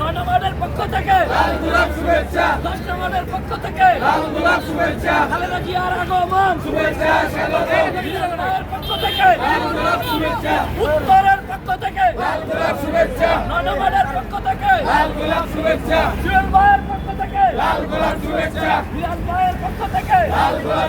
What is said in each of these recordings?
মানবতার পক্ষ থেকে। পক্ষ থেকে। খালেদা জিয়ার আগমন। পক্ষ থেকে। লাল গোলাপ শুভেচ্ছা। উত্তরের পক্ষ থেকে। লাল গোলাপ শুভেচ্ছা। পক্ষ থেকে। জুয়েল ভাইয়ের পক্ষ থেকে। মিলন ভাইয়ের পক্ষ থেকে।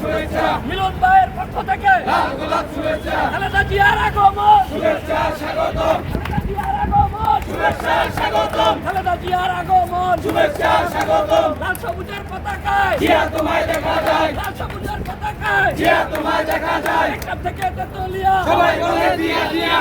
শুভেচ্ছা। মিলন ভাইয়ের পক্ষ থেকে। লাল গোলাপ শুভেচ্ছা। খালেদা জিয়ার আগমন। শুভেচ্ছা স্বাগতম খালেদা জিয়ার আগমন শুভেচ্ছা স্বাগতম খালেদা জিয়ার আগমন। শুভেচ্ছা স্বাগতম। লাল সবুজের পতাকায়। জিয়া তোমায় দেখা যায়। লাল সবুজের পতাকায়। জিয়া তোমায় দেখা যায়। একটা থেকে তেতুলিয়া সবাই বলে দিয়া দিয়া।